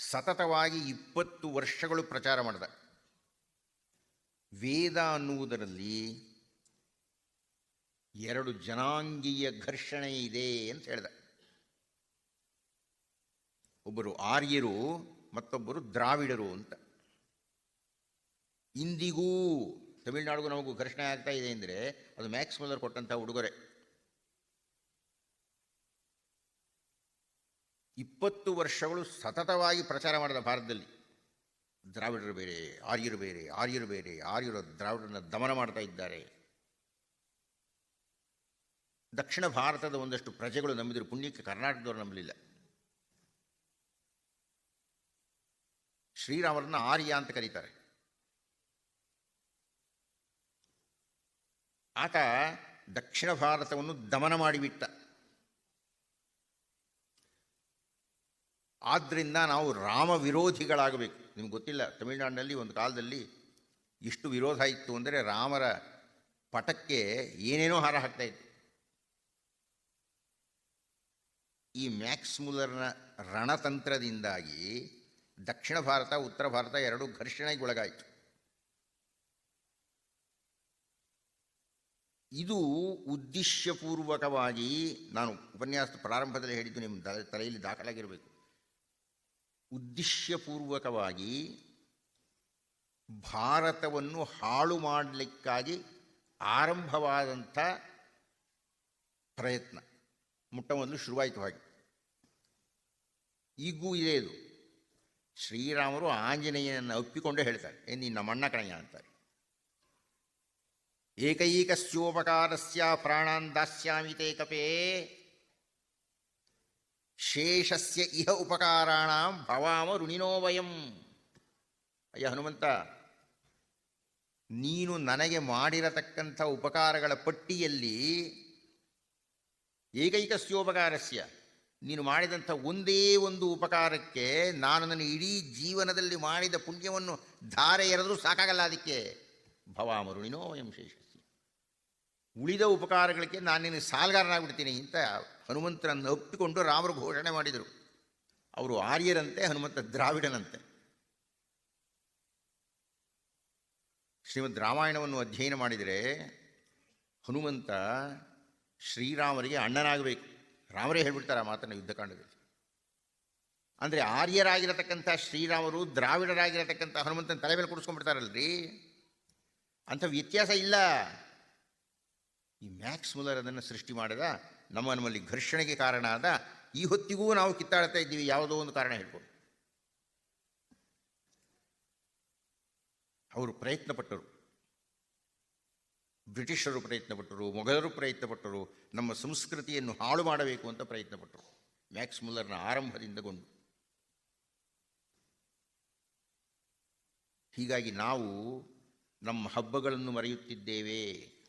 ಸತತವಾಗಿ ಇಪ್ಪತ್ತು ವರ್ಷಗಳು ಪ್ರಚಾರ ಮಾಡಿದ. ವೇದ ಅನ್ನುವುದರಲ್ಲಿ ಎರಡು ಜನಾಂಗೀಯ ಘರ್ಷಣೆ ಇದೆ ಅಂತ ಹೇಳಿದ. ಒಬ್ಬರು ಆರ್ಯರು, ಮತ್ತೊಬ್ಬರು ದ್ರಾವಿಡರು ಅಂತ. ಇಂದಿಗೂ ತಮಿಳುನಾಡಿಗೂ ನಮಗೂ ಘರ್ಷಣೆ ಆಗ್ತಾ ಇದೆ ಅಂದರೆ ಅದು ಮ್ಯಾಕ್ಸ್ ಮೊದಲು ಕೊಟ್ಟಂಥ ಉಡುಗೊರೆ. ಇಪ್ಪತ್ತು ವರ್ಷಗಳು ಸತತವಾಗಿ ಪ್ರಚಾರ ಮಾಡಿದ ಭಾರತದಲ್ಲಿ. ದ್ರಾವಿಡರು ಬೇರೆ, ಆರ್ಯರು ಬೇರೆ ಆರ್ಯರು ಬೇರೆ, ಆರ್ಯರು ದ್ರಾವಿಡರನ್ನ ದಮನ ಮಾಡ್ತಾ ಇದ್ದಾರೆ. ದಕ್ಷಿಣ ಭಾರತದ ಒಂದಷ್ಟು ಪ್ರಜೆಗಳು ನಂಬಿದ್ರು ಪುಣ್ಯಕ್ಕೆ ಕರ್ನಾಟಕದವರು ನಂಬಲಿಲ್ಲ. ಶ್ರೀರಾಮರನ್ನ ಆರ್ಯ ಅಂತ ಕರೀತಾರೆ. ಆತ ದಕ್ಷಿಣ ಭಾರತವನ್ನು ದಮನ ಮಾಡಿಬಿಟ್ಟ. ಆದ್ದರಿಂದ ನಾವು ರಾಮ ವಿರೋಧಿಗಳಾಗಬೇಕು. ನಿಮ್ಗೆ ಗೊತ್ತಿಲ್ಲ, ತಮಿಳುನಾಡಿನಲ್ಲಿ ಒಂದು ಕಾಲದಲ್ಲಿ ಇಷ್ಟು ವಿರೋಧ ಇತ್ತು ಅಂದರೆ ರಾಮರ ಪಟಕ್ಕೆ ಏನೇನೋ ಹಾರ ಹಾಕ್ತಾ ಇತ್ತು. ಈ ಮ್ಯಾಕ್ಸ್ ಮುಲರ್ನ ರಣತಂತ್ರದಿಂದಾಗಿ ದಕ್ಷಿಣ ಭಾರತ, ಉತ್ತರ ಭಾರತ ಎರಡು ಘರ್ಷಣೆಗೊಳಗಾಯಿತು. ಇದು ಉದ್ದೇಶಪೂರ್ವಕವಾಗಿ ನಾನು ಉಪನ್ಯಾಸದ ಪ್ರಾರಂಭದಲ್ಲಿ ಹೇಳಿದ್ದು, ನಿಮ್ಮ ತಲೆಯಲ್ಲಿ ದಾಖಲಾಗಿರಬೇಕು. ಉದ್ದೇಶಪೂರ್ವಕವಾಗಿ ಭಾರತವನ್ನು ಹಾಳು ಮಾಡಲಿಕ್ಕಾಗಿ ಆರಂಭವಾದಂಥ ಪ್ರಯತ್ನ. ಮೊಟ್ಟ ಮೊದಲು ಶುರುವಾಯಿತು ಹಾಗೆ. ಈಗೂ ಇದೆ ಇದು. ಶ್ರೀರಾಮರು ಆಂಜನೇಯನನ್ನು ಒಪ್ಪಿಕೊಂಡೇ ಹೇಳ್ತಾರೆ. ಏನು ನಿನ್ನ ಮಣ್ಣ ಕಣಯ್ಯ ಅಂತಾರೆ. ಏಕೈಕಸ್ಯೋಪಕಾರಸ್ಯ ಪ್ರಾಣಾನ್ ದಾಸ್ಯಾಮಿತೇ ಕಪೇ ಶೇಷಸ್ಯ ಇಹ ಉಪಕಾರಾಣ ಭವಾಮ ಋಣಿನೋ ವಯಂ. ಅಯ್ಯ ಹನುಮಂತ, ನೀನು ನನಗೆ ಮಾಡಿರತಕ್ಕಂಥ ಉಪಕಾರಗಳ ಪಟ್ಟಿಯಲ್ಲಿ ಏಕೈಕಸ್ಯೋಪಕಾರಸ್ಯ. ನೀನು ಮಾಡಿದಂಥ ಒಂದೇ ಒಂದು ಉಪಕಾರಕ್ಕೆ ನಾನು ನನ್ನ ಇಡೀ ಜೀವನದಲ್ಲಿ ಮಾಡಿದ ಪುಣ್ಯವನ್ನು ಧಾರೆ ಎರೆದರೂ ಸಾಕಾಗಲ್ಲ ಅದಕ್ಕೆ. ಭವಾಮರುಣಿನೋ ವಯಂ ಶೇಷಸ್ಯ. ಉಳಿದ ಉಪಕಾರಗಳಿಗೆ ನಾನು ನಿನ್ನ ಸಾಲ್ಗಾರನಾಗ್ಬಿಡ್ತೀನಿ ಅಂತ ಹನುಮಂತರನ್ನು ಒಪ್ಪಿಕೊಂಡು ರಾಮರು ಘೋಷಣೆ ಮಾಡಿದರು. ಅವರು ಆರ್ಯರಂತೆ, ಹನುಮಂತ ದ್ರಾವಿಡನಂತೆ. ಶ್ರೀಮದ್ ರಾಮಾಯಣವನ್ನು ಅಧ್ಯಯನ ಮಾಡಿದರೆ ಹನುಮಂತ ಶ್ರೀರಾಮರಿಗೆ ಅಣ್ಣನಾಗಬೇಕು. ರಾಮರೇ ಹೇಳ್ಬಿಡ್ತಾರೆ ಆ ಮಾತನ್ನು ಯುದ್ಧಕಾಂಡದಲ್ಲಿ ಅಂದರೆ ಆರ್ಯರಾಗಿರತಕ್ಕಂಥ ಶ್ರೀರಾಮರು ದ್ರಾವಿಡರಾಗಿರತಕ್ಕಂಥ ಹನುಮಂತನ ತಲೆ ಮೇಲೆ ಕುಡಿಸ್ಕೊಂಡ್ಬಿಡ್ತಾರಲ್ರಿ? ಅಂಥ ವ್ಯತ್ಯಾಸ ಇಲ್ಲ. ಈ ಮ್ಯಾಕ್ಸ್ ಮುಲ್ಲರ್ ಅದನ್ನು ಸೃಷ್ಟಿ ಮಾಡಿದ ನಮ್ಮ ನಮ್ಮಲ್ಲಿ ಘರ್ಷಣೆಗೆ ಕಾರಣ ಆದ ಈ ಹೊತ್ತಿಗೂ ನಾವು ಕಿತ್ತಾಡ್ತಾ ಇದ್ದೀವಿ, ಯಾವುದೋ ಒಂದು ಕಾರಣ ಹೇಳ್ಕೊಂಡು. ಅವರು ಪ್ರಯತ್ನಪಟ್ಟರು. ಬ್ರಿಟಿಷರು ಪ್ರಯತ್ನಪಟ್ಟರು, ಮೊಘಲರು ಪ್ರಯತ್ನಪಟ್ಟರು, ನಮ್ಮ ಸಂಸ್ಕೃತಿಯನ್ನು ಹಾಳು ಮಾಡಬೇಕು ಅಂತ ಪ್ರಯತ್ನಪಟ್ಟರು. ಮ್ಯಾಕ್ಸ್ ಮುಲ್ಲರ್ನ ಆರಂಭದಿಂದಗೊಂಡು ಹೀಗಾಗಿ ನಾವು ನಮ್ಮ ಹಬ್ಬಗಳನ್ನು ಮರೆಯುತ್ತಿದ್ದೇವೆ.